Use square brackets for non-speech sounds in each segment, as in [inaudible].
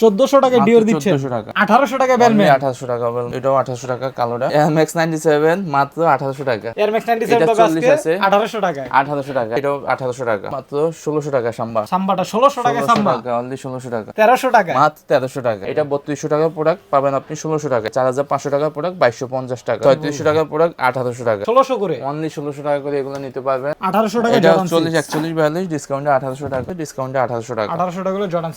চোদ্দশো টাকা ডিওর দিচ্ছে 1400 টাকা। আঠারোশো টাকা বেলম্যান আঠারোশো টাকা বল। এটাও আঠারোশো টাকা কালোটা। এমএক্স মাত্র আঠারোশো টাকা। 40 আছে। আঠারোশো টাকা আঠারোশো টাকা এটাও আঠারোশো টাকা। মাত্র টাকা সাম্বা। সাম্বাটা টাকা সাম্বা অনলি টাকা। টাকা মাত্র টাকা। এটা বত্রিশশো টাকার প্রোডাক্ট পাবেন আপনি ষোলোশো টাকা চার হাজার পাঁচশো টাকার প্রোডাক্ট বাইশশো পঞ্চাশ টাকা। ছয়ত্রিশশো টাকা প্রোডাক্ট আঠারোশো টাকা। ষোলোশো করে। অনলি ষোলোশো টাকা করে এগুলো নিতে পারবেন। আঠারোশো টাকা এটা জর্ডান চল্লিশ একচল্লিশ বিয়াল্লিশ ডিসকাউন্টে আঠারোশো টাকা ডিসকাউন্টে আঠারোশো টাকা। আঠারোশো টাকা হলো জর্ডান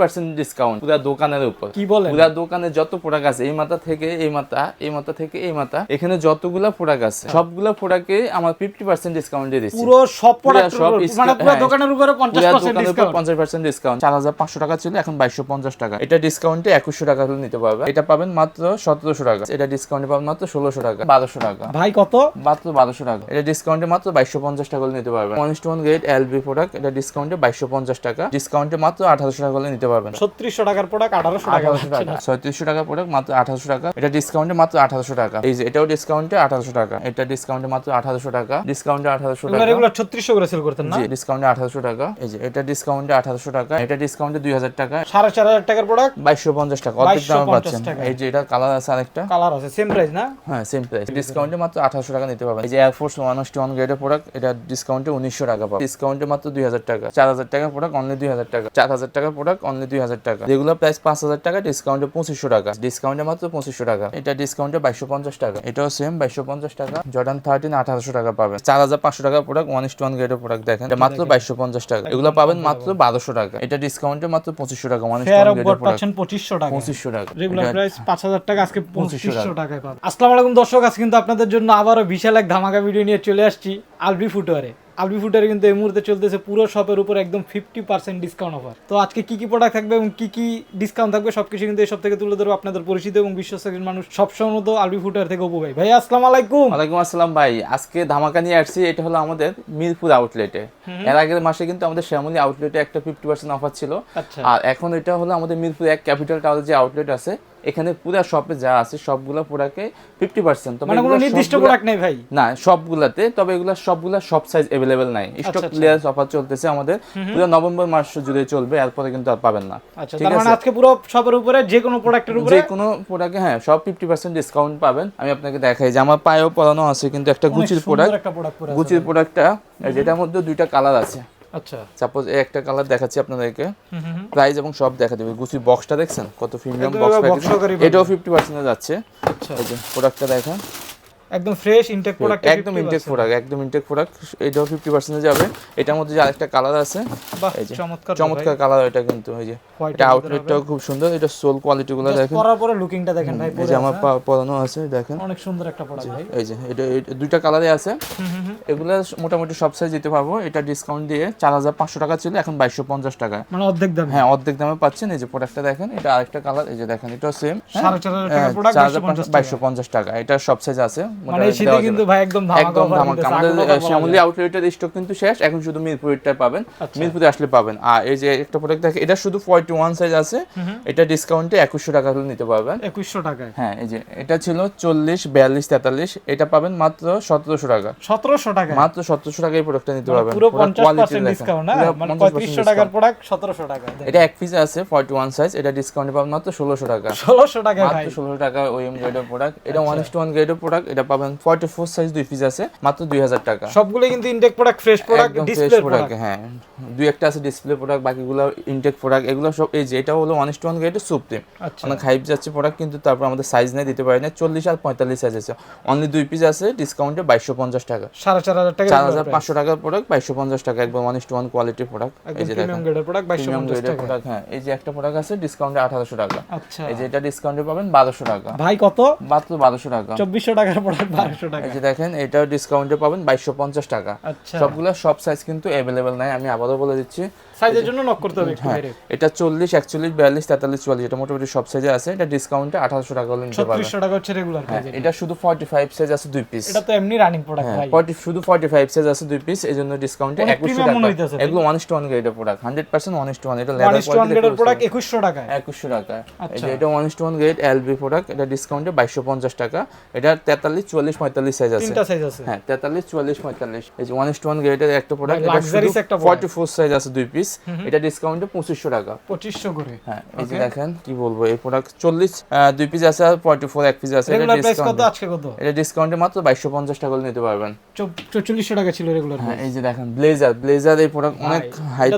পার্সেন্ট ডিসকাউন্ট পুরো দোকানের উপর। কি বলেন? পুরা দোকানে যত প্রোডাক্ট আছে এই মাথা থেকে এই মাথা এই মাথা থেকে এই মাথা এখানে যতগুলা প্রোডাক্ট আছে সবগুলা প্রোডাক্টে আমার ফিফটি পার্সেন্ট ডিসকাউন্ট দিয়ে দিচ্ছি। পুরো সব প্রোডাক্ট সব মানে হ্যাঁ। দোকানের উপরে পঞ্চাশ পার্সেন্ট ডিসকাউন্ট চার হাজার পাঁচশো টাকা ছিল এখন বাইশশো পঞ্চাশ টাকা। এটা ডিসকাউন্টে একুশশো টাকা নিতে পারবে। এটা পাবেন মাত্র সতেরোশো টাকা। এটা ডিসকাউন্টে পাবেন মাত্র ষোলোশো টাকা বারোশো টাকা। ভাই কত? মাত্র বারোশো টাকা। এটা ডিসকাউন্টে মাত্র বাইশশো পঞ্চাশ টাকা নিতে পারবেন। ওয়ান গ্রেড এলবি প্রোডাক্ট এটা ডিসকাউন্টে বাইশশো পঞ্চাশ টাকা। ডিসকাউন্টে মাত্র আঠারোশো টাকা নিতে পারবেন। ছত্রিশশো টাকার প্রোডাক্ট আঠারোশো টাকা আঠারোশো টাকা ছয়ত্রিশশো টাকা প্রোডাক্ট মাত্র আঠারোশো টাকা এটা ডিসকাউন্টে মাত্র আঠারোশো টাকা এই যে এটাও ডিসকাউন্টে আঠারোশো টাকা এটা ডিসকাউন্টে মাত্র আঠারোশো টাকা ডিসকাউন্টে আঠারোশো টাকা রেগুলার ছত্রিশশো করে সেল করতেন না ডিসকাউন্টে আঠারোশো টাকা এই যে এটা ডিসকাউন্টে আঠারোশো টাকা এটা ডিসকাউন্টে দুই হাজার টাকা সাড়ে চার হাজার টাকার প্রোডাক্ট বাইশশো পঞ্চাশ টাকা অর্ধেক দামে পাচ্ছেন। এই যে এটা কালার আছে আরেকটা কালার আছে সেম প্রাইস না হ্যাঁ সেম প্রাইস ডিসকাউন্টে মাত্র আঠারোশো টাকা নিতে পারবেন এই যে air force one S one গ্রেডের প্রোডাক্ট এটা ডিসকাউন্টে উনিশশো টাকা পাবেন ডিসকাউন্টে মাত্র দুই হাজার টাকা চার হাজার টাকার প্রোডাক্ট অনলি দুই হাজার টাকা চার হাজার টাকার প্রোডাক্ট অনলি দুই হাজার টাকা রেগুলার প্রাইস পাঁচ হাজার টাকা ডিসকাউন্টে পঁচিশশো টাকা। ডিসকাউন্টে মাত্র পঁচিশশো টাকা। এটা ডিসকাউন্টে বাইশশো পঞ্চাশ টাকা। এটাও সেম বাইশশো পঞ্চাশ টাকা। জর্ডান থার্টিন আঠারোশো টাকা পাবেন। চার হাজার পাঁচশো টাকার প্রোডাক্ট ওয়ান ইস ওয়ান গ্রেডের প্রোডাক্ট দেখেন। মাত্র বাইশশো পঞ্চাশ টাকা। এগুলো পাবেন মাত্র বারোশো টাকা। এটা ডিসকাউন্টে মাত্র পঁচিশশো টাকা ওয়ান ইস ওয়ান গ্রেডের প্রোডাক্ট পাচ্ছেন পঁচিশশো টাকা পঁচিশশো টাকা। রেগুলার প্রাইস পাঁচ হাজার টাকা আজকে 2500 পঁচিশশো টাকায় পাবেন। আসসালামু আলাইকুম দর্শক আজকে কিন্তু আপনাদের জন্য আবারও বিশাল এক ধামাকা ভিডিও নিয়ে চলে আসছি আলবি ফুটওয়ারে আলবি ফুটওয়ারে কিন্তু এই মুহূর্তে চলতেছে পুরো শপের উপর একদম ফিফটি পার্সেন্ট ডিসকাউন্ট অফার তো আজকে কি কি প্রোডাক্ট থাকবে এবং কি কি ডিসকাউন্ট থাকবে সবকিছু কিন্তু এই সব থেকে তুলে ধরবো আপনাদের পরিচিত এবং বিশ্বস্ত একজন মানুষ সবসময় মতো আলবি ফুটওয়ার থেকে উপু ভাই ভাই আসসালামু আলাইকুম। ওয়ালাইকুম আসসালাম ভাই আজকে ধামাকা নিয়ে আসছি এটা হলো আমাদের মিরপুর আউটলেটে এর আগের মাসে কিন্তু আমাদের শ্যামলী আউটলেটে একটা ফিফটি পার্সেন্ট অফার ছিল। আচ্ছা। আর এখন এটা হলো আমাদের মিরপুর এক ক্যাপিটাল টাওয়ার যে আউটলেট আছে এখানে পুরো শপে যা আছে সবগুলো প্রোডাক্টে ফিফটি পার্সেন্ট মানে কোনো নির্দিষ্ট প্রোডাক্ট নেই ভাই? না সবগুলাতে তবে এগুলো সবগুলা সব সাইজ অ্যাভেলেবেল নাই। স্টক। ক্লিয়ারেন্স অফার চলতেছে আমাদের। পুরো নভেম্বর মাস জুড়ে চলবে এরপরে কিন্তু আর পাবেন না। আচ্ছা ঠিক তার মানে আছে? আজকে পুরো শপের উপরে যে কোনো প্রোডাক্টের উপরে? যে কোনো প্রোডাক্টে হ্যাঁ সব ফিফটি পার্সেন্ট ডিসকাউন্ট পাবেন। আমি আপনাকে দেখাই যে আমার পায়েও পরানো আছে কিন্তু একটা গুচির প্রোডাক্ট গুচির প্রোডাক্টটা যেটার মধ্যে দুইটা কালার আছে। আচ্ছা। সাপোজ এই একটা কালার দেখাচ্ছি আপনাদেরকে। প্রাইস এবং সব দেখা দেবে গুচি বক্সটা দেখছেন? কত প্রিমিয়াম বক্স এটাও ফিফটি পার্সেন্টে যাচ্ছে। আচ্ছা। প্রোডাক্টটা দেখেন। একদম ফ্রেশ ইনটেক প্রোডাক্ট একদম ইনটেক প্রোডাক্ট একদম ইনটেক প্রোডাক্ট এটাও ফিফটি পার্সেন্টে যাবে। এটার মধ্যে যে আরেকটা কালার আছে এই যে চমৎকার চমৎকার কালার এটা কিন্তু এই যে এটা আউটলেটটাও খুব সুন্দর এটা সোল কোয়ালিটি গুলো দেখেন। পরার পরে লুকিংটা দেখেন ভাই এই যে আমার পরানো আছে দেখেন। অনেক সুন্দর একটা প্রোডাক্ট ভাই। এই যে এটা দুইটা কালারে আছে। এগুলো মোটামুটি সব সাইজ দিতে পারব। এটা ডিসকাউন্ট দিয়ে চার হাজার পাঁচশো টাকা ছিল এখন বাইশশো পঞ্চাশ টাকা। মানে অর্ধেক দাম। হ্যাঁ অর্ধেক দামে পাচ্ছেন। এই যে প্রোডাক্টটা দেখেন এটা আরেকটা কালার এই যে দেখেন এটাও সেম সাড়ে চার হাজার চার হাজার বাইশশো পঞ্চাশ টাকা। এটা সব সাইজ আছে। মানে শীতে কিন্তু ভাই একদম একদম ধামাকা। আমাদের শ্যামলী আউটলেটের স্টক কিন্তু শেষ এখন শুধু মিরপুরেরটা পাবেন। আচ্ছা। মিরপুরে আসলে পাবেন। আর এই যে একটা প্রোডাক্ট এটা শুধু ফর্টি ওয়ান সাইজ আছে এটা ডিসকাউন্টে একুশশো টাকা হলে নিতে পারবেন। টাকায়? হ্যাঁ এই যে এটা ছিল চল্লিশ বিয়াল্লিশ তেতাল্লিশ। এটা পাবেন মাত্র সতেরোশো টাকা। সতেরোশো টাকা মাত্র প্রোডাক্টটা নিতে পারবেন। পুরো। ডিসকাউন্ট না? মানে 50% পঁয়ত্রিশশো টাকার প্রোডাক্ট সতেরোশো টাকা এটা এক পিস আছে ফর্টি ওয়ান সাইজ এটা ডিসকাউন্টে পাবেন মাত্র ষোলোশো টাকা। ষোলোশো টাকা মাত্র টাকা ওএম গ্রেডের প্রোডাক্ট এটা ওয়ান ইস টু ওয়ান গ্রেডের প্রোডাক্ট এটা পাবেন ফর্টি ফোর সাইজ দুই পিস আছে মাত্র দুই হাজার টাকা। সবগুলো কিন্তু intact product fresh product display product হ্যাঁ। দুই একটা আছে ডিসপ্লে প্রোডাক্ট বাকিগুলো ইনটেক প্রোডাক্ট এগুলো সব এই যে এটা হলো ওয়ান ইস টু ওয়ান গ্রেডের সুপ্রিম অনেক হাইপ যাচ্ছে প্রোডাক্ট কিন্তু তারপর আমাদের সাইজ নেই দিতে পারি না চল্লিশ আর পঁয়তাল্লিশ সাইজ আছে। অনলি দুই পিস আছে ডিসকাউন্টে বাইশশো পঞ্চাশ টাকা। সাড়ে চার হাজার টাকা চার হাজার পাঁচশো টাকার প্রোডাক্ট বাইশশো পঞ্চাশ টাকা একদম ওয়ান ইস টু ওয়ান কোয়ালিটির প্রোডাক্ট এই যে প্রিমিয়াম গ্রেডের প্রোডাক্ট বাইশশো প্রিমিয়াম পঞ্চাশ গ্রেডের টাকা। প্রোডাক্ট হ্যাঁ। এই যে একটা প্রোডাক্ট আছে ডিসকাউন্টে আঠারোশো টাকা। আচ্ছা। এই যে এটা ডিসকাউন্টে পাবেন বারোশো টাকা। ভাই কত? মাত্র বারোশো টাকা। চব্বিশশো টাকার প্রোডাক্ট বারোশো টাকা। এই যে দেখেন এটাও ডিসকাউন্টে পাবেন বাইশশো পঞ্চাশ টাকা। সবগুলা সবগুলো সব সাইজ কিন্তু অ্যাভেলেবেল নাই আমি আবারও বলে দিচ্ছি। সাইজের জন্য নক করতে হবে একটু হ্যাঁ বাইরে এটা চল্লিশ একচল্লিশ বিয়াল্লিশ তেতাল্লিশ চুয়াল্লিশ এটা মোটামুটি সব সাইজে আছে এটা ডিসকাউন্টে আঠারোশো টাকা হলে নিতে পারবেন ছত্রিশশো টাকা হচ্ছে রেগুলার হ্যাঁ এটা শুধু ফর্টি ফাইভ সাইজ আছে দুই পিস এটা তো এমনি রানিং প্রোডাক্ট হ্যাঁ ভাই। 40 শুধু ফর্টি ফাইভ সাইজ আছে দুই পিস এই জন্য ডিসকাউন্টে অনেক একুশশো premium মনে টাকা এগুলো ওয়ান ইস টু ওয়ান গ্রেডের product hundred percent one is to one এটা one leather is to one গ্রেডের প্রোডাক্ট একুশশো টাকায়। একুশশো টাকা এই আচ্ছা। যে এটা one is to one grade LB product এটা ডিসকাউন্টে বাইশশো পঞ্চাশ টাকা। এটা তেতাল্লিশ চুয়াল্লিশ পঁয়তাল্লিশ সাইজ আছে। তিনটা সাইজ আছে। হ্যাঁ তেতাল্লিশ চুয়াল্লিশ পঁয়তাল্লিশ। এই যে ওয়ান ইস টু ওয়ান গ্রেডের একটা প্রোডাক্ট এটা luxurious শুধু একটা ফর্টি ফোর সাইজ আছে দুই পিস এটা ডিসকাউন্টে পঁচিশশো টাকা। পঁচিশশো করে। হ্যাঁ এই যে দেখেন কি বলব এই প্রোডাক্ট চল্লিশ দুই পিস আছে আর ফর্টি ফোর এক পিস আছে এটা ডিসকাউন্ট আজকে কত? এটা ডিসকাউন্টে মাত্র বাইশশো পঞ্চাশ টাকা করে নিতে পারবেন। চল্লিশশো টাকা ছিল রেগুলার হ্যাঁ এই যে দেখেন ব্লেজার ব্লেজার এই প্রোডাক্ট অনেক হাই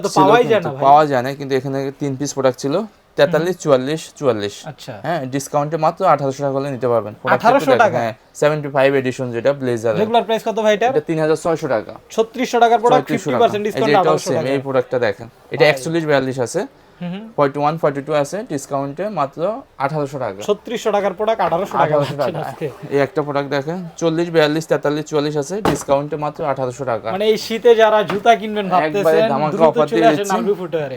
পাওয়া যায় না কিন্তু এখানে তিন পিস প্রোডাক্ট ছিল। তেতাল্লিশ চুয়াল্লিশ চুয়াল্লিশ। আচ্ছা। হ্যাঁ ডিসকাউন্টে মাত্র আঠারোশো টাকা করে নিতে পারবেন। 1800 টাকা? হ্যাঁ সেভেন্টি ফাইভ এডিশন যেটা ব্লেজার রেগুলার প্রাইস কত ভাই এটা তিন হাজার ছয়শো টাকা। ছত্রিশশো টাকার প্রোডাক্ট ফিফটি পার্সেন্ট ডিসকাউন্ট আঠারোশো এই প্রোডাক্টটা দেখেন। এটা একচল্লিশ বিয়াল্লিশ আছে। ফর্টি ওয়ান ফর্টি টু আছে ডিসকাউন্টে মাত্র আঠারোশো টাকা। ছত্রিশশো টাকার প্রোডাক্ট আঠারোশো টাকা আঠারোশো টাকা। এই একটা প্রোডাক্ট দেখেন চল্লিশ বিয়াল্লিশ তেতাল্লিশ চুয়াল্লিশ আছে ডিসকাউন্টে মাত্র আঠারোশো টাকা। মানে এই শীতে যারা জুতা কিনবেন ভাবতেছেন ধামাকা দ্রুত দিয়ে দিচ্ছি।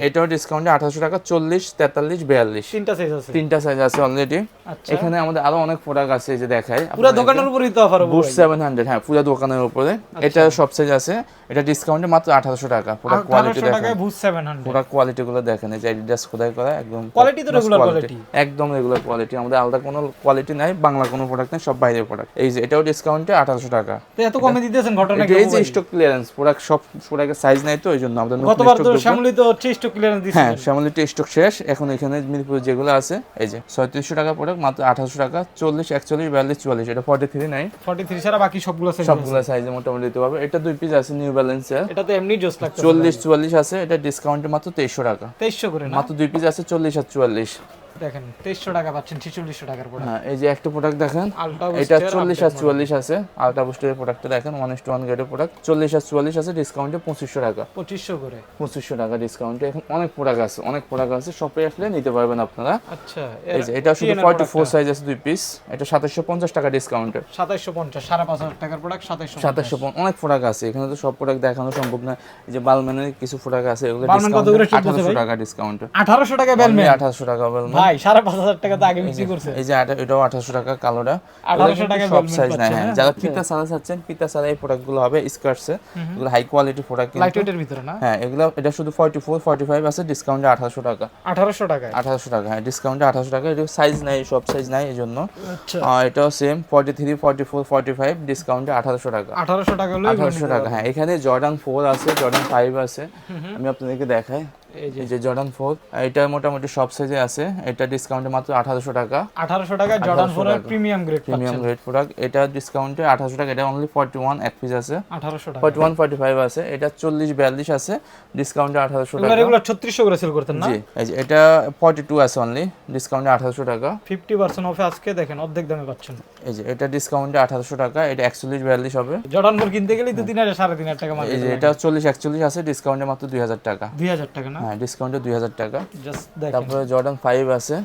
এটাও ডিসকাউন্টে আঠারোশো টাকা চল্লিশ তেতাল্লিশ বিয়াল্লিশ। তিনটা সাইজ আছে। তিনটা সাইজ আছে অলরেডি আচ্ছা। এখানে আমাদের আরও অনেক প্রোডাক্ট আছে যে দেখাই। পুরো দোকানের উপরই তো অফার বুট সেভেন হান্ড্রেড হ্যাঁ পুরো দোকানের উপরে। আচ্ছা। এটা সব সাইজ আছে। এটা ডিসকাউন্টে মাত্র আঠারোশো টাকা। পুরো কোয়ালিটি দেখেন। পুরো দেখেন যে অ্যাডিডাস খোদাই করা একদম Quality তো quality। quality। একদম রেগুলার কোয়ালিটি আমাদের আলাদা কোনো কোয়ালিটি নাই বাংলা কোনো প্রোডাক্ট নেই সব বাইরের প্রোডাক্ট এই যে এটাও ডিসকাউন্টে আঠারোশো টাকা। তো এত কমে দিতেছেন ঘটনা কি এই যে স্টক ক্লিয়ারেন্স প্রোডাক্ট সব প্রোডাক্টের সাইজ নাই তো এই জন্য আমাদের গতবার তো শ্যামলি তো হচ্ছে স্টক ক্লিয়ারেন্স হ্যাঁ শ্যামলিটি স্টক শেষ। এখন এখানে মিরপুর যেগুলো আছে এই যে ছয়ত্রিশশো টাকা প্রোডাক্ট মাত্র আঠারোশো টাকা চল্লিশ একচল্লিশ বিয়াল্লিশ চুয়াল্লিশ এটা ফর্টি থ্রি নাই। ফর্টি থ্রি ছাড়া বাকি সবগুলো সাইজ সবগুলো সাইজে মোটামুটি দিতে পারবে। এটা দুই পিস আছে নিউ ব্যালেন্সের এটা তো এমনি জোস লাগছে চল্লিশ চুয়াল্লিশ আছে এটা ডিসকাউন্টে মাত্র তেইশশো টাকা। তেইশশো করে। না? মাত্র দুই পিস আছে চল্লিশ আর চুয়াল্লিশ। দেখেন তেইশশো টাকা পাচ্ছেন ছিচল্লিশশো টাকার প্রোডাক্ট হ্যাঁ এই যে একটা প্রোডাক্ট দেখেন এটা চল্লিশ আর চুয়াল্লিশ আছে। আলট্রা বুস্টের প্রোডাক্টটা দেখেন ওয়ান ইস টু ওয়ান গ্রেডের প্রোডাক্ট চল্লিশ আর চুয়াল্লিশ আছে ডিসকাউন্টে পঁচিশশো টাকা। পঁচিশশো করে। পঁচিশশো টাকা ডিসকাউন্টে এখন অনেক প্রোডাক্ট আছে অনেক প্রোডাক্ট আছে শপে আসলে নিতে পারবেন আপনারা। আচ্ছা এই যে এটা শুধু ফর্টি ফোর সাইজ আছে দুই পিস এটা সাতাশশো পঞ্চাশ টাকা ডিসকাউন্টে সাতাইশশো পঞ্চাশ সাড়ে পাঁচ হাজার টাকার প্রোডাক্ট সাতাইশশো সাতাশশো অনেক প্রোডাক্ট আছে এখানে তো সব প্রোডাক্ট দেখানো সম্ভব না। এই যে বালম্যানের কিছু প্রোডাক্ট আছে এগুলো বালম্যান কত করে চলতেছে আঠারোশো ভাই? টাকা ডিসকাউন্টে আঠারোশো টাকা বেলমেন? আঠারোশো টাকা বালম্যান ভাই সাড়ে পাঁচ হাজার টাকা তো আগে বিক্রি করছে। এই যে এটাও আঠারোশো টাকা কালোটা। 1800 টাকা সব সাইজ নাই হ্যাঁ। হ্যাঁ? যারা পিতা সাদা চাচ্ছেন পিতা সাদা এই প্রোডাক্টগুলো হবে স্কার্টসে এগুলো হাই কোয়ালিটি প্রোডাক্ট লাইট ওয়েটের ভিতরে না? হ্যাঁ এগুলো এটা শুধু ফর্টি ফোর ফর্টি ফাইভ আছে ডিসকাউন্টে আঠারোশো টাকা। আঠারোশো টাকায়? আঠারোশো টাকা হ্যাঁ ডিসকাউন্টে আঠারোশো টাকা। এটা সাইজ নাই সব সাইজ নাই এই জন্য। আচ্ছা। এটাও same forty three forty four forty five ডিসকাউন্টে আঠারোশো টাকা আঠারোশো টাকা আঠারোশো টাকা হ্যাঁ এখানে জর্ডান ফোর আছে জর্ডান ফাইভ আছে। আমি আপনাদেরকে দেখাই। এই যে জর্ডান ফোর এটা মোটামুটি সব সাইজে আছে। এটা ডিসকাউন্টে মাত্র আঠারোশো টাকা। আঠারোশো টাকা জর্ডান 1800 ফোরের টাকা। Premium grade premium grade product এটা ডিসকাউন্টে আঠারোশো টাকা এটা অনলি ফর্টি ওয়ান এক পিস আছে। আঠারোশো টাকা। ফর্টি ওয়ান ফর্টি ফাইভ আছে। এটা চল্লিশ বিয়াল্লিশ আছে। ডিসকাউন্টে আঠারোশো টাকা। রেগুলার ছত্রিশশো করে সেল করতেন না? জি এই যে এটা ফর্টি টু আছে অনলি ডিসকাউন্টে আঠারোশো টাকা। ফিফটি পার্সেন্ট অফে আজকে দেখেন অর্ধেক দামে পাচ্ছেন। এই যে এটা ডিসকাউন্টে আঠারোশো টাকা। এটা একচল্লিশ বিয়াল্লিশ হবে। জর্ডান ফোর কিনতে গেলেই তো তিন হাজার সাড়ে তিন হাজার টাকা এই যে এটা চল্লিশ একচল্লিশ আছে। ডিসকাউন্টে মাত্র দুই হাজার টাকা। দুই হাজার টাকা না? হ্যাঁ ডিসকাউন্টে দুই হাজার টাকা। তারপরে জর্ডান ফাইভ আছে।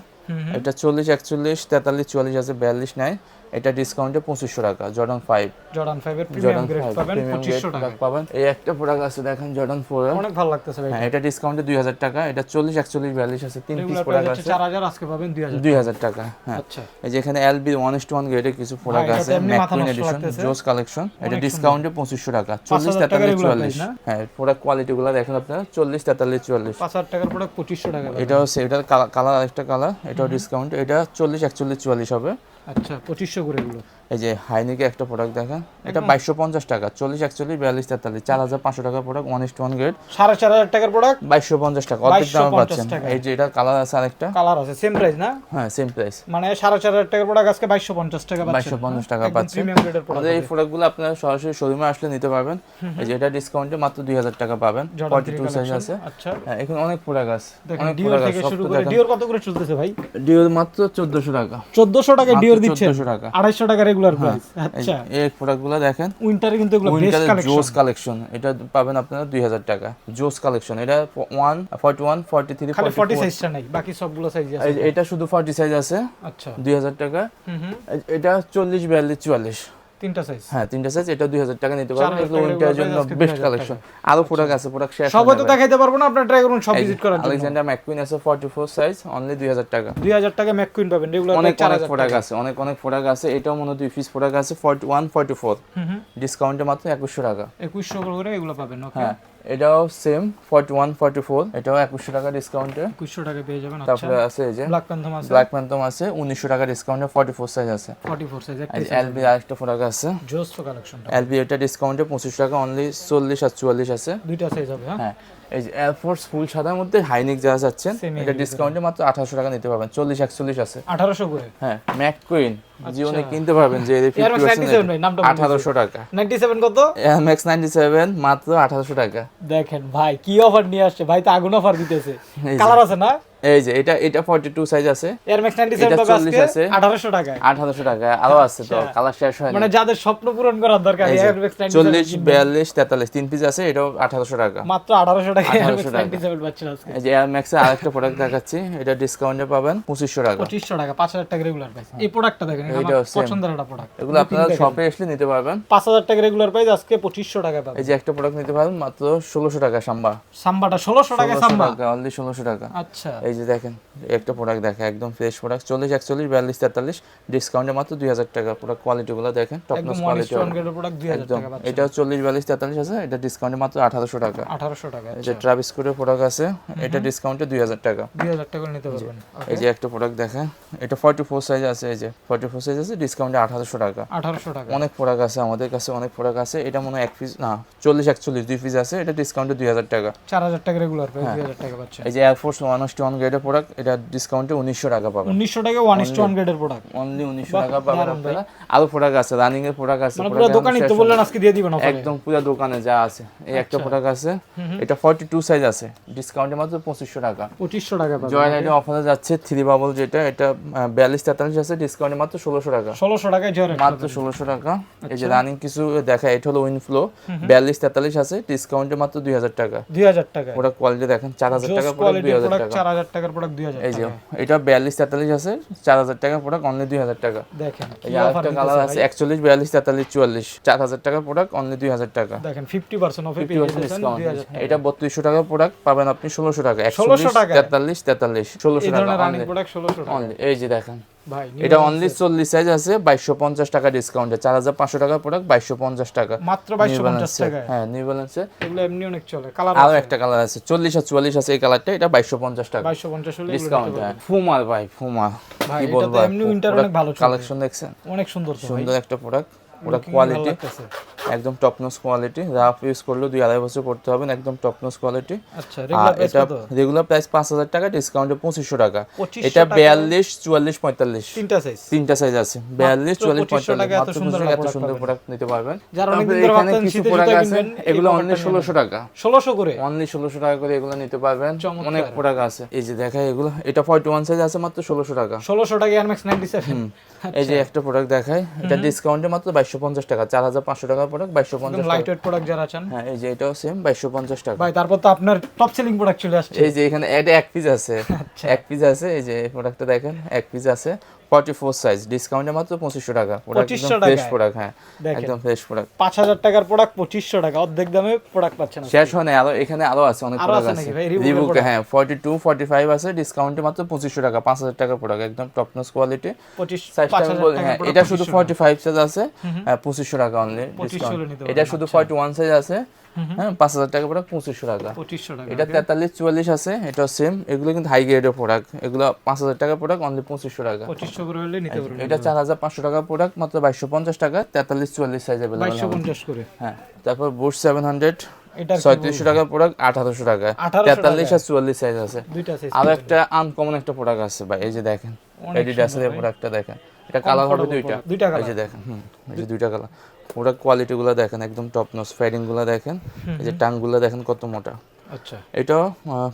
এটা চল্লিশ একচল্লিশ তেতাল্লিশ চুয়াল্লিশ আছে বিয়াল্লিশ নাই। এটা ডিসকাউন্টে পঁচিশশো টাকা জর্ডান ফাইভ জর্ডান ফাইভের প্রিমিয়াম জর্ডান গ্রেড ফাইভ পাবেন প্রিমিয়াম পঁচিশশো টাকা পাবেন। এই একটা প্রোডাক্ট আছে দেখেন জর্ডান ফোর অনেক ভালো লাগতেছে ভাই হ্যাঁ এটা ডিসকাউন্টে দুই হাজার টাকা এটা চল্লিশ একচল্লিশ বিয়াল্লিশ আছে তিন পিস প্রোডাক্ট আছে। চার হাজার আজকে পাবেন দুই হাজার টাকা। হ্যাঁ। আচ্ছা। এই যে এখানে LB one is to one গ্রেডের কিছু প্রোডাক্ট আছে ম্যাকুইন এডিশন জোস কালেকশন এটা ডিসকাউন্টে পঁচিশশো টাকা চল্লিশ 5000 টাকা তেতাল্লিশ চুয়াল্লিশ। হ্যাঁ প্রোডাক্ট কোয়ালিটি গুলো দেখেন আপনারা চল্লিশ তেতাল্লিশ চুয়াল্লিশ। পাঁচ হাজার টাকার প্রোডাক্ট পঁচিশশো টাকা। এটাও সে এটার কালার আরেকটা কালার এটাও ডিসকাউন্ট এটা চল্লিশ একচল্লিশ চুয়াল্লিশ হবে। আচ্ছা পঁচিশশো করে এগুলো। এই যে হাইনিকে একটা প্রোডাক্ট দেখেন এটা বাইশশো পঞ্চাশ টাকা চল্লিশ একচল্লিশ বিয়াল্লিশ তেতাল্লিশ চার হাজার পাঁচশো টাকার product one is one grade সাড়ে চার হাজার টাকার প্রোডাক্ট বাইশশো পঞ্চাশ টাকা অর্ধেক দামে পাচ্ছেন। এই যে এটা কালার আছে আরেকটা। কালার আছে সেম প্রাইস না? হ্যাঁ সেম প্রাইস মানে সাড়ে চার হাজার টাকার প্রোডাক্ট আজকে বাইশশো পঞ্চাশ টাকা বাইশশো পঞ্চাশ টাকা পাচ্ছেন। আমাদের এই প্রোডাক্টগুলো আপনারা সরাসরি শোরুমে আসলে নিতে পারবেন। এই যে এটা ডিসকাউন্টে মাত্র দুই হাজার টাকা পাবেন। ফর্টি টু সাইজ আছে। আচ্ছা। হ্যাঁ এখানে অনেক প্রোডাক্ট আছে। দেখেন অনেক ডিওর প্রোডাক্ট থেকে আছে শুরু করে ডিওর কত করে চলতেছে ভাই? ডিওর মাত্র চোদ্দশো টাকা। চোদ্দশো টাকা ডিওর দিচ্ছে চোদ্দশো টাকা। আড়াইশো টাকা রেগুলার প্রাইস আচ্ছা। এই প্রোডাক্টগুলো দেখেন। উইন্টারে কিন্তু এগুলো বেস্ট কালেকশন জোস কালেকশন এটা পাবেন আপনারা দুই হাজার টাকা। জোস কালেকশন এটা one forty one forty three খালি ফর্টি সাইজটা নাই বাকি সবগুলো সাইজ আছে। এটা শুধু ফর্টি সাইজ আছে। আচ্ছা। দুই হাজার টাকা। হুম হুম। এটা চল্লিশ বিয়াল্লিশ চুয়াল্লিশ। তিনটা সাইজ হ্যাঁ তিনটা সাইজ এটা দুই হাজার টাকা নিতে পারবেন। এগুলো উইন্টারের জন্য বেস্ট কালেকশন আরও প্রোডাক্ট আছে প্রোডাক্ট শেষ সবাই তো দেখাইতে পারব না আপনার ট্রাই করুন সব ভিজিট করার জন্য। আলেকজান্ডার ম্যাকুইন আছে ফর্টি ফোর সাইজ অনলি দুই হাজার টাকা। দুই হাজার টাকা ম্যাকুইন পাবেন রেগুলার অনেক অনেক প্রোডাক্ট আছে অনেক অনেক প্রোডাক্ট আছে। এটাও মনে হয় দুই পিস প্রোডাক্ট আছে ফর্টি ওয়ান ফর্টি ফোর হুম। হুম ডিসকাউন্টে মাত্র একুশশো টাকা। একুশশো করে এগুলো পাবেন ওকে হ্যাঁ। এটাও same forty one forty four এটাও 2100 টাকা ডিসকাউন্টে 2100 টাকা পেয়ে যাবেন আচ্ছা। তারপরে আছে এই যে ব্ল্যাক প্যান্থম আছে। ব্ল্যাক প্যান্থম আছে উনিশশো টাকা ডিসকাউন্টে ফর্টি ফোর সাইজ আছে ফর্টি ফোর সাইজ একটা এলবি আরেকটা প্রোডাক্ট আছে। জোস কালেকশনটা এলবি এটা ডিসকাউন্টে পঁচিশশো টাকা অনলি চল্লিশ আর চুয়াল্লিশ আছে। দুইটা সাইজ হবে হ্যাঁ? হ্যাঁ। এই যে এয়ারফোর্স ফুল সাদার মধ্যে হাইনিক যারা চাচ্ছেন এটা ডিসকাউন্টে মাত্র আঠারোশো টাকা নিতে পারবেন চল্লিশ একচল্লিশ আছে। আঠারোশো করে? হ্যাঁ ম্যাক কুইন জিওনে কিনতে পারবেন যে Air Max 97 ভাই, নামটা আঠারোশো টাকা। নাইনটি সেভেন কত? ম্যাক্স নাইনটি সেভেন মাত্র আঠারোশো টাকা। দেখেন ভাই কি অফার নিয়ে আসছে? ভাই তো আগুন অফার দিতেছে। কালার আছে না? এই যে এটা এটা ফর্টি টু সাইজ আছে। এয়ার ম্যাক্স নাইনটি সেভেন এটা পাবে আজকে আছে। আঠারোশো টাকায়। আঠারোশো টাকা আরও আছে তো কালার শেষ হয় মানে যাদের স্বপ্ন পূরণ করার দরকার এয়ার ম্যাক্স নাইনটি চল্লিশ বিয়াল্লিশ তেতাল্লিশ তিন পিস আছে এটাও আঠারোশো টাকা। মাত্র আঠারোশো টাকা এয়ার ম্যাক্স টাকা। নাইনটি সেভেন পাচ্ছেন আজকে। এই যে এয়ার ম্যাক্সের আরেকটা প্রোডাক্ট দেখাচ্ছি এটা ডিসকাউন্টে পাবেন পঁচিশশো টাকা। পঁচিশশো টাকা পাঁচ হাজার টাকা রেগুলার প্রাইস এই প্রোডাক্টটা দেখেন এটা। পছন্দের একটা প্রোডাক্ট এগুলো আপনারা শপে আসলে নিতে পারবেন। পাঁচ হাজার টাকা রেগুলার প্রাইস আজকে পঁচিশশো টাকা পাবে এই যে একটা প্রোডাক্ট নিতে পারবেন মাত্র ষোলোশো টাকা সাম্বা। সাম্বাটা ষোলোশো টাকা সাম্বা। অনলি ষোলোশো টাকা। আচ্ছা। যে দেখেন একটা প্রোডাক্ট দেখেন একদম ফ্রেশ প্রোডাক্ট চল্লিশ একচল্লিশ বিয়াল্লিশ তেতাল্লিশ ডিসকাউন্টে মাত্র দুই হাজার টাকা। পুরো কোয়ালিটিগুলো দেখেন টপ নস কোয়ালিটি প্রোডাক্ট একদম। এটা চল্লিশ বিয়াল্লিশ তেতাল্লিশ আছে এটা ডিসকাউন্টে মাত্র আঠারোশো টাকা। আঠারোশো টাকা যে ট্রাভিস কোডের প্রোডাক্ট আছে এটা ডিসকাউন্টে দুই হাজার টাকা। দুই হাজার টাকা নিতে পারবেন এই যে একটা প্রোডাক্ট দেখেন এটা ফর্টি ফোর সাইজ আছে এই যে ফর্টি ফোর সাইজ আছে ডিসকাউন্টে আঠারোশো টাকা। আঠারোশো টাকা। অনেক প্রোডাক্ট আছে আমাদের কাছে অনেক প্রোডাক্ট আছে এটা মনে হয় এক পিস না চল্লিশ একচল্লিশ দুই পিস আছে এটা ডিসকাউন্টে দুই হাজার টাকা। চার হাজার টাকা রেগুলার হ্যাঁ। দুই হাজার টাকা পাচ্ছে এই যে air force one is one গ্রেডের প্রোডাক্ট এটা ডিসকাউন্টে উনিশশো টাকা পাবেন। উনিশশো টাকা ওয়ান স্টোন গ্রেডের প্রোডাক্ট অনলি উনিশশো টাকা পাবেন আপনারা। আরও প্রোডাক্ট আছে রানিং এর প্রোডাক্ট আছে মানে পুরো দোকানই শেষ তো বললেন আজকে দিয়ে দিবেন। একদম পুরো দোকানে যা আছে এই একটা প্রোডাক্ট আছে। এটা ফর্টি টু সাইজ আছে ডিসকাউন্টে মাত্র পঁচিশশো টাকা। পঁচিশশো টাকা পাবেন জয় রাইডে অফারে যাচ্ছে থ্রি বাবল যেটা এটা বিয়াল্লিশ তেতাল্লিশ আছে ডিসকাউন্টে মাত্র ষোলোশো টাকা। ষোলোশো টাকায় জয় মাত্র ষোলোশো টাকা। এই যে আচ্ছা। রানিং কিছু দেখা এটা হলো উইনফ্লো বিয়াল্লিশ তেতাল্লিশ আছে ডিসকাউন্টে মাত্র দুই হাজার টাকা। দুই হাজার টাকা ওটা কোয়ালিটি দেখেন চার হাজার জোস টাকা পড়ে দুই হাজার টাকা। চার হাজার টাকার প্রোডাক্ট দুই হাজার এই যে এটা বিয়াল্লিশ তেতাল্লিশ আছে চার হাজার টাকা প্রোডাক্ট অনলি দুই হাজার টাকা। দেখেন এই আরেকটা কালার আছে একচল্লিশ বিয়াল্লিশ তেতাল্লিশ চুয়াল্লিশ। চার হাজার টাকার প্রোডাক্ট অনলি দুই হাজার টাকা। দেখেন ফিফটি পার্সেন্ট অফে এটা বত্রিশশো টাকার প্রোডাক্ট পাবেন আপনি ষোলোশো টাকা। 1600 তেতাল্লিশ তেতাল্লিশ ষোলোশো টাকা অনলি এই যে দেখেন। এটা অনলি চল্লিশ সাইজ আছে বাইশশো পঞ্চাশ টাকা ডিসকাউন্টে চার হাজার পাঁচশো টাকার প্রোডাক্ট বাইশশো পঞ্চাশ টাকা। মাত্র বাইশশো পঞ্চাশ টাকা হ্যাঁ নিউ ব্যালেন্সে এগুলো এমনি অনেক চলে কালার আরও একটা কালার আছে চল্লিশ আর চুয়াল্লিশ আছে এই কালারটা এটা বাইশশো পঞ্চাশ টাকা। বাইশশো পঞ্চাশ ডিসকাউন্ট হ্যাঁ। ফুমার ভাই ফুমা ভাই, কি বলব এমনি উইন্টার অনেক ভালো কালেকশন দেখছেন? অনেক সুন্দর সুন্দর একটা প্রোডাক্ট ওটা কোয়ালিটি। একদম টপনোস কোয়ালিটি রাফ ইউজ করলেও দুই আড়াই বছর করতে হবে একদম টপনোস কোয়ালিটি আচ্ছা এটা রেগুলার প্রাইস পাঁচ হাজার টাকা ডিসকাউন্টে পঁচিশশো টাকা। এটা বিয়াল্লিশ চুয়াল্লিশ পঁয়তাল্লিশ। তিনটা সাইজ তিনটা সাইজ আছে। বিয়াল্লিশ চুয়াল্লিশ 2500 পঁয়তাল্লিশ। এত সুন্দর এত সুন্দর প্রোডাক্ট নিতে পারবেন। এখানে কিছু প্রোডাক্ট আছে এগুলো অনলি ষোলোশো টাকা। ষোলোশো করে? অনলি ষোলোশো টাকা করে এগুলো নিতে পারবেন। অনেক প্রোডাক্ট আছে। এই যে দেখা এগুলো এটা ফর্টি ওয়ান সাইজ আছে মাত্র ষোলোশো টাকা। ষোলোশো টাকা এয়ার ম্যাক্স নাইনটি সেভেন এই যে একটা প্রোডাক্ট দেখায় এটা ডিসকাউন্টে মাত্র বাইশশো পঞ্চাশ টাকা চার হাজার পাঁচশো টাকার প্রোডাক্ট বাইশশো পঞ্চাশ লাইট ওয়েট প্রোডাক্ট যারা চান হ্যাঁ এই যে এটাও সেম বাইশশো পঞ্চাশ টাকা। ভাই তারপর তো আপনার টপ সেলিং প্রোডাক্ট চলে আসছে। এই যে এখানে এটা এক পিস আছে। [laughs] আচ্ছা। এক পিস আছে এই যে প্রোডাক্টটা দেখেন এক পিস আছে। ফর্টি ফোর সাইজ ডিসকাউন্টে মাত্র পঁচিশশো টাকা। প্রোডাক্ট একদম ফ্রেশ প্রোডাক্ট হ্যাঁ একদম ফ্রেশ প্রোডাক্ট পাঁচ হাজার টাকার প্রোডাক্ট পঁচিশশো টাকা। অর্ধেক দামে প্রোডাক্ট পাচ্ছেন শেষ হয় না আরও এখানে আরও আছে অনেক প্রোডাক্ট আছে রিবুকে হ্যাঁ ফর্টি টু ফর্টি ফাইভ আছে ডিসকাউন্টে মাত্র পঁচিশশো টাকা পাঁচ হাজার টাকার প্রোডাক্ট একদম টপ নোস কোয়ালিটি পঁচিশ সাইজটা পাঁচ আমি হাজার বলি- টাকার হ্যাঁ এটা শুধু 2500 ফর্টি ফাইভ সাইজ আছে হ্যাঁ পঁচিশশো টাকা অনলি 2500 এটা শুধু ফর্টি ওয়ান সাইজ আছে। হ্যাঁ পাঁচ হাজার টাকা প্রোডাক্ট পঁচিশশো টাকা। এটা তেতাল্লিশ চুয়াল্লিশ আছে এটা সেম এগুলো কিন্তু হাই গ্রেডের প্রোডাক্ট এগুলো পাঁচ হাজার টাকা প্রোডাক্ট অনলি পঁচিশশো টাকা। পঁচিশশো করে হলে নিতে পারবেন এটা চার হাজার পাঁচশো টাকা প্রোডাক্ট মাত্র বাইশশো পঞ্চাশ টাকা তেতাল্লিশ চুয়াল্লিশ সাইজ অ্যাভেলেবল বাইশশো পঞ্চাশ করে। হ্যাঁ তারপর বুট সেভেন হান্ড্রেড ছয়ত্রিশশো টাকা প্রোডাক্ট আঠারোশো টাকা। তেতাল্লিশ আর চুয়াল্লিশ সাইজ আছে। আরও একটা আনকমন একটা প্রোডাক্ট আছে ভাই এই যে দেখেন। এডিডাসের প্রোডাক্টটা দেখেন। এটা কালার হবে দুইটা। দুইটা এই যে দেখেন হুম এই যে দুইটা কালার প্রোডাক্ট কোয়ালিটিগুলো দেখেন একদম টপ নস দেখেন এই যে টাংগুলো দেখেন কত মোটা। আচ্ছা। এটা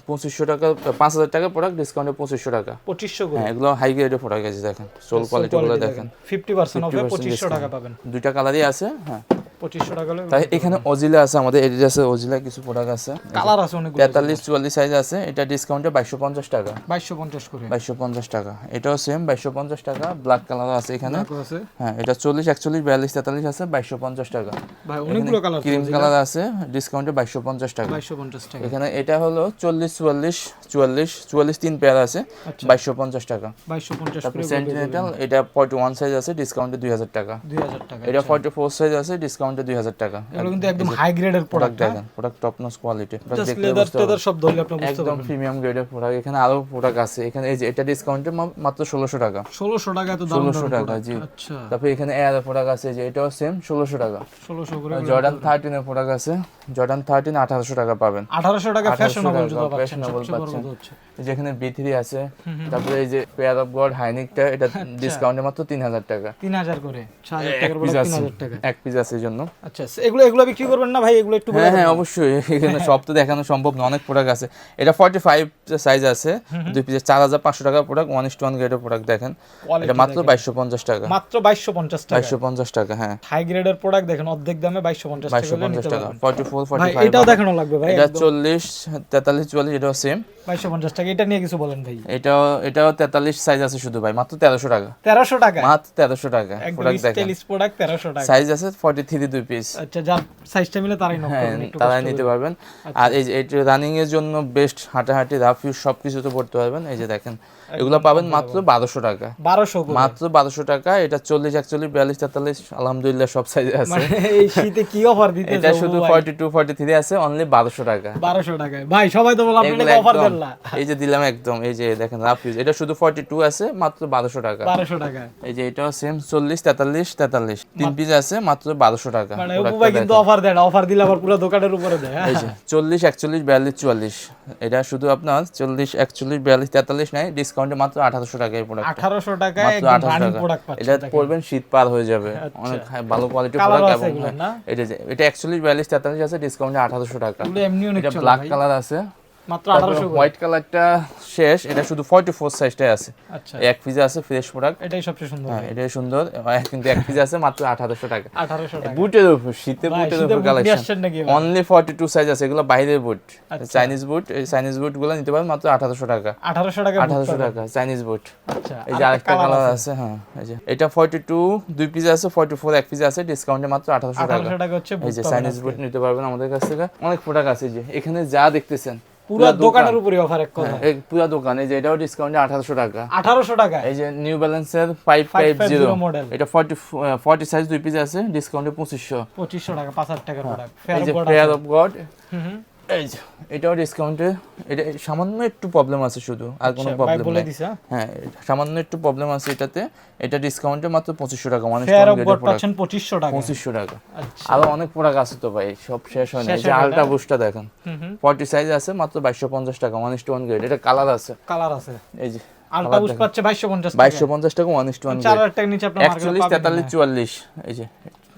পঁচিশশো টাকা পাঁচ হাজার টাকা প্রোডাক্ট ডিসকাউন্টে পঁচিশশো টাকা। পঁচিশশো করে? হ্যাঁ এগুলো হাই গ্রেডের প্রোডাক্ট আছে দেখেন সোল কোয়ালিটিগুলো দেখেন। ফিফটি পার্সেন্ট অফে 50% পঁচিশশো টাকা পাবেন। দুইটা কালারই আছে হ্যাঁ। পঁচিশশো টাকা হলে তাই এখানে অজিলা আছে আমাদের এডিডাসের অজিলা কিছু প্রোডাক্ট আছে। কালার আছে অনেকগুলো তেতাল্লিশ চুয়াল্লিশ সাইজ আছে এটা ডিসকাউন্টে বাইশশো পঞ্চাশ টাকা। বাইশশো পঞ্চাশ করে। বাইশশো পঞ্চাশ টাকা। এটাও সেম বাইশশো পঞ্চাশ টাকা ব্ল্যাক কালার আছে এখানে। হ্যাঁ এটা চল্লিশ একচল্লিশ বিয়াল্লিশ তেতাল্লিশ আছে বাইশশো পঞ্চাশ টাকা। ভাই অনেকগুলো কালার ক্রিম কালার আছে ডিসকাউন্টে বাইশশো পঞ্চাশ টাকা। বাইশশো পঞ্চাশ টাকা। এখানে এটা হলো চল্লিশ চুয়াল্লিশ চুয়াল্লিশ চুয়াল্লিশ তিন পেয়ার আছে আচ্ছা। বাইশশো পঞ্চাশ টাকা। বাইশশো পঞ্চাশ তারপর করে সেন্টিনেন্টাল এটা ফর্টি ওয়ান সাইজ আছে ডিসকাউন্টে দুই হাজার টাকা। দুই হাজার টাকা এটা ফর্টি ফোর সাইজ আছে ডিসকাউন্ট ডিসকাউন্টে দুই হাজার টাকা। এগুলো কিন্তু একদম হাই গ্রেডের প্রোডাক্ট দেখেন product top notch quality product just leather টেদার সব ধরলে আপনি বুঝতে পারবেন। একদম প্রিমিয়াম গ্রেডের প্রোডাক্ট এখানে আরও প্রোডাক্ট আছে। এখানে এই যে এটা ডিসকাউন্টে মাত্র ষোলোশো টাকা। ষোলোশো টাকা এত দাম ষোলোশো টাকা জি। আচ্ছা। তারপরে এখানে এয়ার প্রোডাক্ট আছে যে এটাও সেম ষোলোশো টাকা। ষোলোশো করে জর্ডান থার্টিনের প্রোডাক্ট আছে। জর্ডান থার্টিন আঠারোশো টাকা পাবেন। আঠারোশো টাকা 1800 ফ্যাশনেবল টাকা জুতা পাচ্ছেন যেখানে বি থ্রি আছে। তারপরে এই যে পেয়ার অফ গড হাইনিকটা এটা আচ্ছা। ডিসকাউন্টে মাত্র তিন হাজার টাকা। তিন হাজার করে। ছয় হাজার এক টাকার পিস বড় আছে। টাকা। এক পিস আছে জন্য। আচ্ছা এগুলো এগুলো বিক্রি করবেন না ভাই? এগুলো একটু হ্যাঁ হ্যাঁ অবশ্যই। এখানে সব তো দেখানো সম্ভব না অনেক প্রোডাক্ট আছে। এটা ফর্টি ফাইভ সাইজ আছে দুই পিসের চার হাজার পাঁচশো টাকা প্রোডাক্ট ওয়ান ইস ওয়ান গ্রেডের প্রোডাক্ট দেখেন। এটা মাত্র বাইশশো পঞ্চাশ টাকা। মাত্র বাইশশো পঞ্চাশ টাকা। বাইশশো পঞ্চাশ টাকা হ্যাঁ। হাই গ্রেডের প্রোডাক্ট দেখেন অর্ধেক দামে বাইশশো পঞ্চাশ বাইশশো পঞ্চাশ টাকা। ফর্টি ফোর ফর্টি ফাইভ এটাও দেখানো লাগবে ভাই এটা চল্লিশ তেতাল্লিশ চুয়াল্লিশ এটাও সেম বাইশশো পঞ্চাশ টাকা এটা নিয়ে কিছু বলেন ভাই। এটাও এটাও তেতাল্লিশ সাইজ আছে শুধু ভাই মাত্র তেরোশো টাকা। তেরোশো টাকা? মাত্র তেরোশো টাকা প্রোডাক্ট দেখেন। প্রোডাক্ট তেরোশো টাকা। সাইজ আছে ফর্টি থ্রি দুই পিস আচ্ছা যা সাইজটা মিলে তারাই নক হ্যাঁ তারাই নিতে পারবেন। আর এই যে রানিং এর জন্য বেস্ট হাঁটাহাঁটি রাফ ইউজ সবকিছু কিছুতে পড়তে পারবেন। এই যে দেখেন এগুলো পাবেন মাত্র বারোশো টাকা। বারোশো মাত্র বারোশো টাকা এটা চল্লিশ একচল্লিশ বিয়াল্লিশ তেতাল্লিশ আলহামদুলিল্লাহ সব সাইজে আছে। মানে এই শীতে কি অফার দিতে এটা শুধু ফর্টি টু ফর্টি থ্রি আছে অনলি বারোশো টাকা। বারোশো টাকায়। ভাই সবাই তো বলে আপনাকে অফার দেন না। এই যে দিলাম একদম এই যে দেখেন রাফ ইউজ এটা শুধু ফর্টি টু আছে মাত্র বারোশো টাকা। বারোশো টাকায়। এই যে এটাও সেম চল্লিশ তেতাল্লিশ তেতাল্লিশ। তিন পিস আছে মাত্র বারোশো টাকা। মানে কিন্তু অফার দেন অফার দিলে আবার পুরো দোকানের উপরে দেয় হ্যাঁ? এই যে চল্লিশ একচল্লিশ বিয়াল্লিশ চুয়াল্লিশ। এটা শুধু আপনার চল্লিশ একচল্লিশ বিয়াল্লিশ তেতাল্লিশ নাই ডিসকাউন্টে মাত্র আঠারোশো টাকায় প্রোডাক্ট আঠারোশো টাকায় আঠারোশো টাকা। প্রোডাক্ট পাচ্ছেন এটা পড়বেন শীত পার হয়ে যাবে। অনেক high- ভালো কোয়ালিটি প্রোডাক্ট এবং এটা এটা একচুয়ালি বিয়াল্লিশ তেতাল্লিশ আছে ডিসকাউন্টে আঠারোশো টাকা। এটা ব্ল্যাক কালার আছে। মাত্র আঠারোশো হোয়াইট কালারটা শেষ এটা শুধু ফর্টি ফোর সাইজটাই আছে। আচ্ছা। এক পিসে আছে ফ্রেশ প্রোডাক্ট এটাই সবচেয়ে সুন্দর। হ্যাঁ এটাই সুন্দর। কিন্তু এক পিসে আছে মাত্র আঠারোশো টাকা। আঠারোশো টাকা। বুটের উপর শীতে বুটের উপর collection? Only forty two size আছে এগুলো বাইরের বুট। আচ্ছা। চাইনিজ বুট এই চাইনিজ বুটগুলো নিতে পারেন মাত্র আঠারোশো টাকা। আঠারোশো টাকা boot আঠারোশো পাবেন। টাকা চাইনিজ বুট। আচ্ছা এই যে আরেকটা কালার আছে। হ্যাঁ এই যে। এটা ফর্টি টু দুই পিস আছে ফর্টি ফোর এক পিস আছে ডিসকাউন্টে মাত্র আঠারোশো টাকা। আঠারোশো টাকা হচ্ছে এই যে চাইনিজ বুট নিতে পারবেন আমাদের কাছ থেকে। অনেক প্রোডাক্ট আছে যে। এখানে যা দেখতেছেন পুরো দোকানের উপরে অফার এক কথা। হ্যাঁ, পুরো দোকান যে এটাও ডিসকাউন্টে আঠারোশো টাকা। আঠারোশো টাকা এই যে নিউ ব্যালেন্সের ফাইভ ফাইভ জিরো 550 model। এটা ফর্টি ফর্টি সাইজ দুই পিস আছে ডিসকাউন্টে পঁচিশশো। পঁচিশশো টাকা পাঁচ হাজার টাকার প্রোডাক্ট অফ গড এই যে এটাও ডিসকাউন্টে এটা সামান্য একটু প্রবলেম আছে শুধু আর কোনো প্রবলেম নেই। হ্যাঁ? সামান্য একটু প্রবলেম আছে এটাতে এটা ডিসকাউন্টে মাত্র পঁচিশশো টাকা মানে পাচ্ছেন পঁচিশশো টাকা। পঁচিশশো টাকা। আচ্ছা। আরও অনেক প্রোডাক্ট আছে তো ভাই সব শেষ হয় না। যে হয় না? বুস্টটা দেখেন ফর্টি সাইজ আছে মাত্র বাইশশো পঞ্চাশ টাকা one is to one grade এটা কালার আছে। কালার আছে। এই যে আলট্রা বুস্ট পাচ্ছে বাইশশো পঞ্চাশ বাইশশো পঞ্চাশ টাকা ওয়ান ইস ওয়ান গ্রেড নিচে আপনার একচল্লিশ তেতাল্লিশ চুয়াল্লিশ এই যে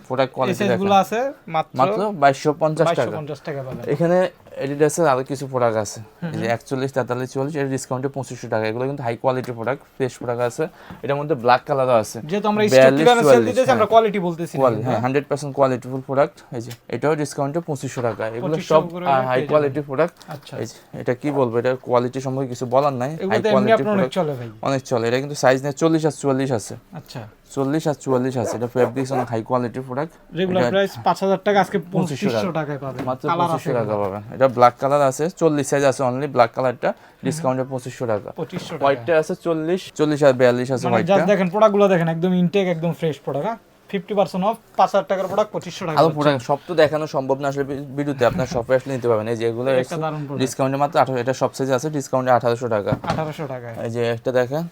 প্রোডাক্ট কোয়ালিটি এসএস দেখেনগুলো আছে মাত্র মাত্র বাইশশো পঞ্চাশ টাকা। পঞ্চাশ টাকা এখানে এডিডাসের আরও কিছু প্রোডাক্ট আছে। যে একচল্লিশ তেতাল্লিশ চুয়াল্লিশ ডিসকাউন্টে পঁচিশশো টাকা। এগুলো কিন্তু হাই কোয়ালিটির প্রোডাক্ট ফ্রেশ প্রোডাক্ট আছে। এটার মধ্যে ব্ল্যাক কালারও আছে। যেহেতু আমরা স্টক 42, কীভাবে সেল 44, দিতেছি আমরা কোয়ালিটি বলতেছি হ্যাঁ হান্ড্রেড পার্সেন্ট কোয়ালিটিফুল প্রোডাক্ট এই যে এটাও ডিসকাউন্টে পঁচিশশো টাকা। এগুলো সব হাই পেয়ে কোয়ালিটির প্রোডাক্ট আচ্ছা এটা কি বলব? এটা কোয়ালিটি সম্পর্কে কিছু বলার নাই। হাই অনেক প্রোডাক্ট চলে অনেক চলে। এটা কিন্তু সাইজ নেই চল্লিশ আর চুয়াল্লিশ আছে। আচ্ছা। চল্লিশ আর চুয়াল্লিশ আছে। এটা ফেব্রিক্স অনেক হাই কোয়ালিটির প্রোডাক্ট রেগুলার প্রাইস পাঁচ হাজার টাকা আজকে পঁচিশশো টাকায় পাবেন। মাত্র পঁচিশশো টাকা পাবেন। এটা ব্ল্যাক কালার আছে চল্লিশ সাইজ আছে অনলি ব্ল্যাক কালারটা ডিসকাউন্টে পঁচিশশো টাকা। টাকা। হোয়াইটটা আছে চল্লিশ চল্লিশ আর বিয়াল্লিশ আছে মানে হোয়াইটটা জাস্ট দেখেন প্রোডাক্টগুলো দেখেন একদম ইনটেক একদম ফ্রেশ প্রোডাক্ট হ্যাঁ? ফিফটি পার্সেন্ট অফ পাঁচ হাজার টাকার প্রোডাক্ট পঁচিশশো টাকা প্রোডাক্ট সব তো দেখানো সম্ভব না আসলে ভিডিওতে আপনার শপে আসলে নিতে পারবেন। এই ডিসকাউন্টে মাত্র আঠারো এটা সব সাইজ আছে ডিসকাউন্টে আঠারোশো টাকা। আঠারোশো টাকায়। এই যে একটা দেখেন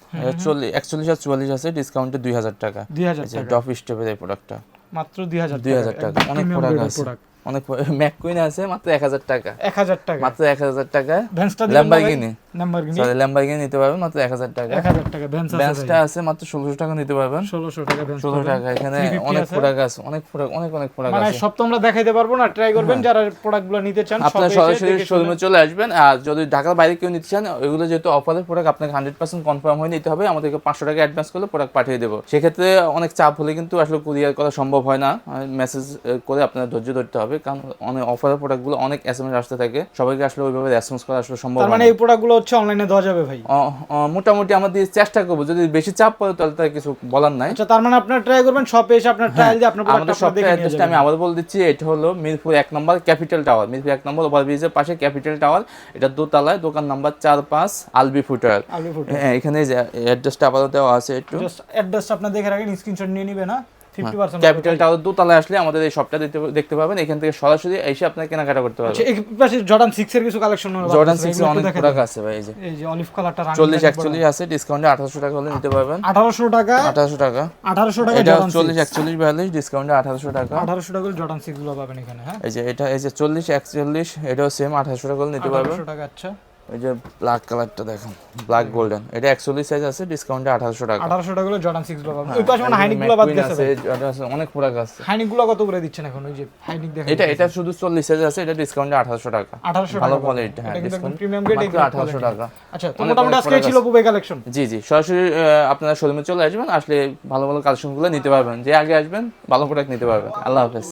চল্লিশ একচল্লিশ আর চুয়াল্লিশ আছে ডিসকাউন্টে দুই হাজার টাকা। দুই হাজার এই যে টাকা। টপ স্টেপের এই প্রোডাক্টটা মাত্র দুই হাজার দুই হাজার টাকা অনেক প্রোডাক্ট আছে। অনেক ম্যাককুইন আছে মাত্র এক হাজার টাকা। এক হাজার টাকা। মাত্র এক হাজার টাকা। ভ্যান্সটা ল্যাম্বারগিনি নাম্বারগিনি সরি ল্যাম্বারগিনি নিতে পারবেন মাত্র এক হাজার টাকা। এক হাজার টাকা ভ্যান্স আছে আছে মাত্র ষোলোশো টাকা নিতে পারবেন। ষোলোশো টাকা ভ্যান্স ষোলো টাকা এখানে অনেক প্রোডাক্ট আছে অনেক প্রোডাক্ট অনেক অনেক প্রোডাক্ট মানে আছে। সব তো আমরা দেখাইতে পারব না ট্রাই করবেন যারা প্রোডাক্টগুলো নিতে চান আপনার সরাসরি শোরুমে চলে আসবেন। আর যদি ঢাকার বাইরে কেউ নিতে চান ওইগুলো যেহেতু অফারের প্রোডাক্ট আপনাকে হান্ড্রেড পার্সেন্ট কনফার্ম হয়ে নিতে হবে। আমাদেরকে পাঁচশো টাকা অ্যাডভান্স করলে প্রোডাক্ট পাঠিয়ে দেবো। সেক্ষেত্রে অনেক চাপ হলে কিন্তু আসলে কুরিয়ার করা সম্ভব হয় না। মেসেজ করে আপনার ধৈর্য ধরতে হবে। কারণ অনেক অফারের প্রোডাক্টগুলো অনেক এস এম এস আসতে থাকে। সবাইকে আসলে ওইভাবে রেসপন্স করা আসলে সম্ভব মানে এই প্রোডাক্টগুলো হচ্ছে অনলাইনে দেওয়া যাবে ভাই? মোটামুটি আমাদের চেষ্টা করব। যদি বেশি চাপ পড়ে তাহলে তার কিছু বলার নাই। আচ্ছা তার মানে আপনারা ট্রাই করবেন শপে এসে আপনার ট্রায়াল দিয়ে আপনার প্রোডাক্ট আমাদের আপনারা দেখে নিয়ে অ্যাড্রেসটা আমি আবার বলে দিচ্ছি এটা হলো মিরপুর এক নম্বর ক্যাপিটাল টাওয়ার মিরপুর এক নম্বর ওভারব্রিজের পাশে ক্যাপিটাল টাওয়ার এটা দোতলায় দোকান নাম্বার চার পাঁচ আলবি ফুটার। হ্যাঁ এখানে অ্যাড্রেসটা আপাতত দেওয়া আছে একটু। অ্যাড্রেসটা আপনার দেখে রাখেন স্ক্রিনশট নিয়ে নিবেন হ্যাঁ? ফিফটি পার্সেন্ট ক্যাপিটাল দোতলায় আসলে আমাদের এই শপটা দেখতে পাবেন। এখান থেকে সরাসরি এসে আপনার কেনাকাটা করতে পারবেন। আচ্ছা এই পাশে জর্ডান সিক্স এর কিছু কালেকশন জর্ডান সিক্স অনেক প্রোডাক্ট আছে ভাই এই যে। এই যে অলিভ কালারটা চল্লিশ একচল্লিশ আছে ডিসকাউন্টে আঠারোশো টাকা হলে নিতে পারবেন। আঠারোশো টাকা? আঠারোশো টাকা। আঠারোশো টাকা এটা জর্ডান চল্লিশ একচল্লিশ বিয়াল্লিশ ডিসকাউন্টে আঠারোশো টাকা। আঠারোশো টাকা জর্ডান সিক্সগুলো পাবেন এখানে হ্যাঁ? এই যে এটা এই যে চল্লিশ একচল্লিশ এটাও সেম আঠারোশো টাকা হলে নিতে পারবেন। আঠারোশো টাকা আচ্ছা। এই যে ব্ল্যাক কালারটা দেখেন ব্ল্যাক গোল্ডেন এটা একচল্লিশ সাইজ আছে ডিসকাউন্টে আঠারোশো টাকা। আঠারোশো টাকা হলো জর্ডান সিক্সগুলো পাবেন ওই পাশে মানে হাইনিকগুলো বাদ গেছে আছে, অনেক প্রোডাক্ট আছে। হাইনিকগুলো কত করে দিচ্ছেন এখন? ওই যে হাইনিক দেখেন। এটা এটা শুধু চল্লিশ সাইজ আছে এটা ডিসকাউন্টে আঠারোশো টাকা। আঠারোশো ভালো কোয়ালিটি হ্যাঁ ডিসকাউন্ট প্রিমিয়াম গ্রেড মাত্র আঠারোশো টাকা। আচ্ছা তো মোটামুটি আজকে ছিল বুবে কালেকশন জি জি সরাসরি আপনারা শোরুমে চলে আসবেন আসলে ভালো ভালো কালেকশনগুলো নিতে পারবেন। যে আগে আসবেন ভালো প্রোডাক্ট নিতে পারবেন। আল্লাহ হাফেজ।